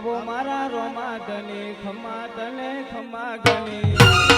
આવો મારા રોમા ધને ખમા તને ખમા ગણી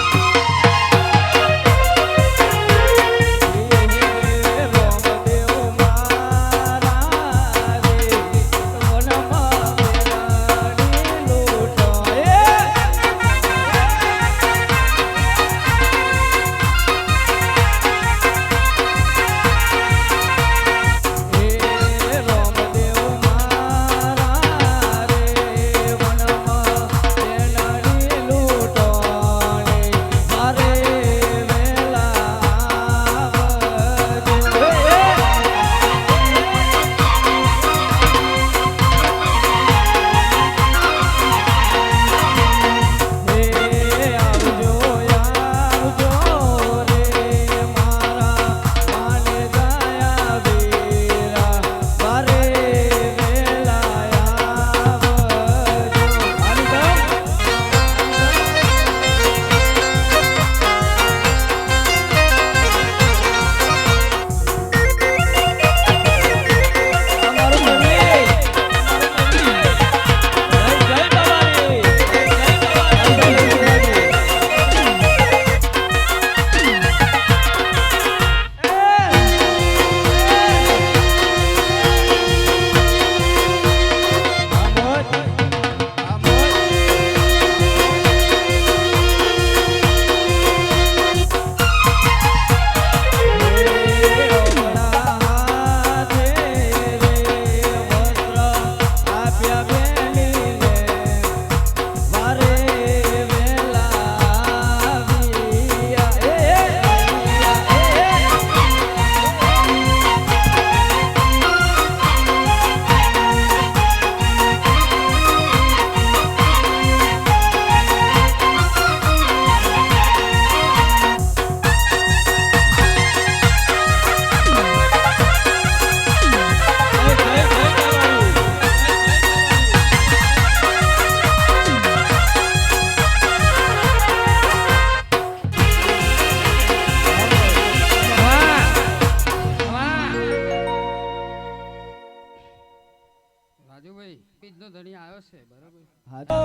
રાજુભાઈ બીજનો ધણી છે બરાબર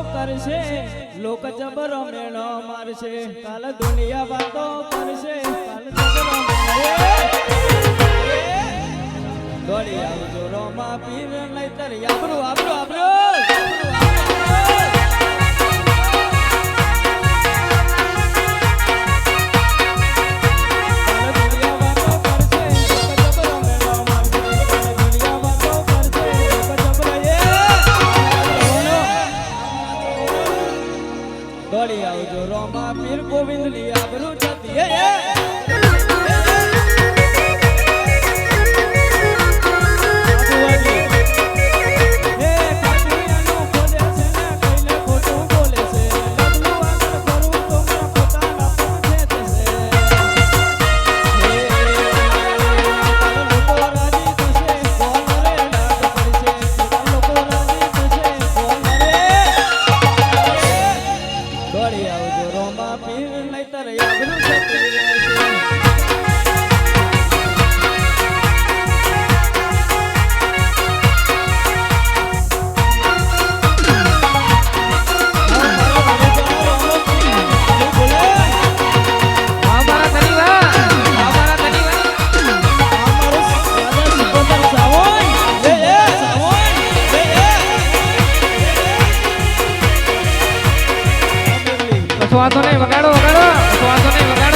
કરશે લોક જબરો મેળો મારશે કાલ દોડી આવજો. રોમા પીર ગોવિંદની આબરૂ જતી વાંધો નહીં વગાડો વગાડો. વાંધો નહીં વગાડો.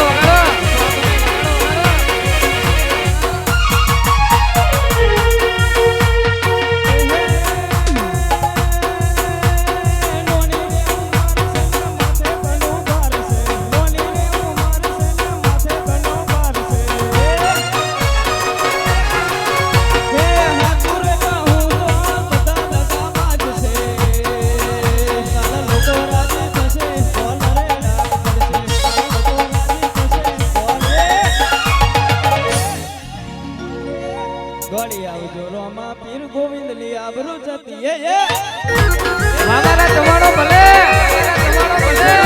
ગળી આવજો. રોમા પીર ગોવિંદ લી આવરો જતી. એ મારા તમારો ભલે. જમાનો ભલે.